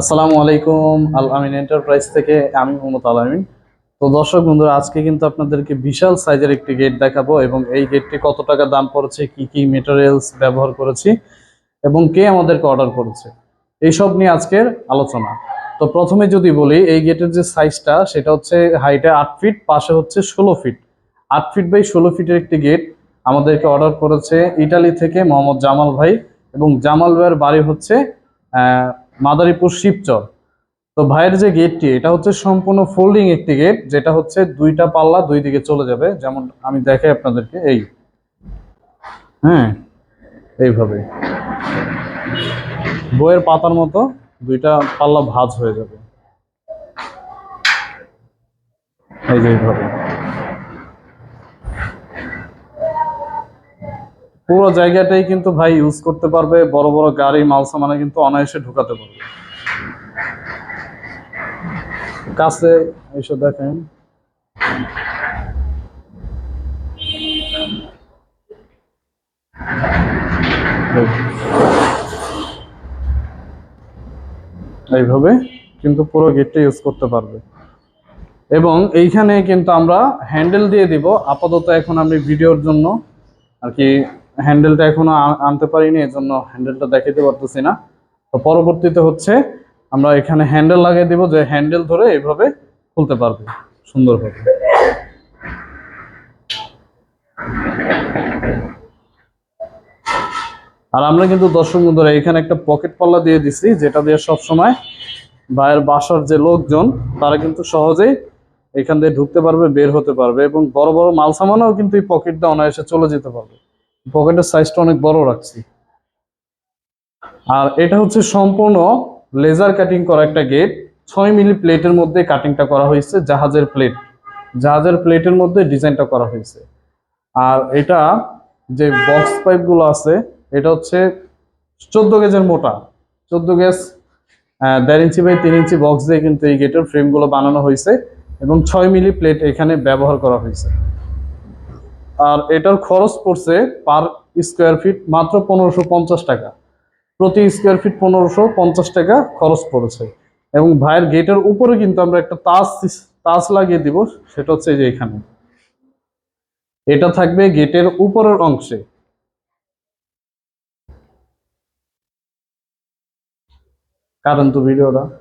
আসসালামু আলাইকুম, আল আমিন এন্টারপ্রাইজ থেকে আমি মোহাম্মদ আল আমিন। তো দর্শক বন্ধুরা, আজকে কিন্তু আপনাদেরকে বিশাল সাইজের একটি গেট দেখাবো এবং এই গেটটি কত টাকা দাম পড়েছে, কি কি মেটেরিয়ালস ব্যবহার করেছি এবং কে আমাদেরকে অর্ডার করেছে। এইসব নিয়ে আজকের আলোচনা। তো প্রথমে যদি বলি, এই গেটের যে সাইজটা সেটা হচ্ছে হাইটে আট ফিট পাশে হচ্ছে ষোলো ফিট আট ফিট বাই ষোলো ফিটের একটি গেট আমাদেরকে অর্ডার করেছে ইটালি থেকে মোহাম্মদ জামাল ভাই এবং জামাল ভাইয়ের বাড়ি হচ্ছে মাদারীপুর শিবচর। তো ভাইয়ের যে গেটটি এটা হচ্ছে সম্পূর্ণ ফোল্ডিং একটি গেট যেটা হচ্ছে দুইটা পাল্লা দুই দিকে চলে যাবে। যেমন আমি দেখাই আপনাদেরকে, এই। হ্যাঁ এইভাবে। বইয়ের পাতার মতো দুইটা পাল্লা ভাঁজ হয়ে যাবে। এই যে এইভাবে। পুরো জায়গাটাই কিন্তু ভাই ইউজ করতে পারবে, বড় বড় গাড়ি, মাল সামানে কিন্তু অনায়াসে ঢুকাতে পারবে। কাছে এসে দেখেন। এইভাবে কিন্তু পুরো গেটটা ইউজ করতে পারবে। এবং এইখানে কিন্তু আমরা হ্যান্ডেল দিয়ে দিব। আপাতত এখন আমি ভিডিওর জন্য আর কি হ্যান্ডেলটা এখনও আনতে পারিনি এই জন্য হ্যান্ডেলটা দেখাতে পারতেছি না। তো পরবর্তীতে হচ্ছে আমরা এখানে হ্যান্ডেল লাগিয়ে দিব যে হ্যান্ডেল ধরে এইভাবে খুলতে পারবে, সুন্দরভাবে। আর আমরা কিন্তু দর্শক বন্ধুরা, এখানে একটা পকেট পাল্লা দিয়ে দিছি, যেটা দিয়ে সব সময় ভাইয়ের বাসার যে লোকজন, তারা কিন্তু সহজেই এখান দিয়ে ঢুকতে পারবে, বের হতে পারবে, এবং বড় বড় মাল সামানও কিন্তু এই পকেট দিয়ে অনায়াসে চলে যেতে পারবে। পকেটের সাইজটা অনেক বড় রাখছি। আর এটা হচ্ছে সম্পূর্ণ লেজার কাটিং করা একটা গেট ছয় মিলি প্লেটের মধ্যে কাটিংটা করা হয়েছে, জাহাজের প্লেট জাহাজের প্লেটের মধ্যে ডিজাইনটা করা হয়েছে। আর এটা যে বক্স পাইপগুলো আছে, এটা হচ্ছে চোদ্দ গেজের মোটা। চোদ্দ গেজ দেড় ইঞ্চি বাই তিন ইঞ্চি বক্স দিয়ে কিন্তু এই গেটের ফ্রেমগুলো বানানো হয়েছে এবং ছয় মিলি প্লেট এখানে ব্যবহার করা হয়েছে। আর এটার খরচ পড়ছে পার স্কোয়ার ফিট মাত্র পনেরোশো পঞ্চাশ টাকা। প্রতি স্কোয়ার ফিট পনেরোশো পঞ্চাশ টাকা খরচ পড়েছে। এবং ভাইয়ের গেটের উপরে কিন্তু আমরা একটা তাজ সিস- তাজ লাগিয়ে দিব, সেটা হচ্ছে যে এখানে। এটা থাকবে গেটের উপরের অংশে। কারণ তো ভিডিওটা।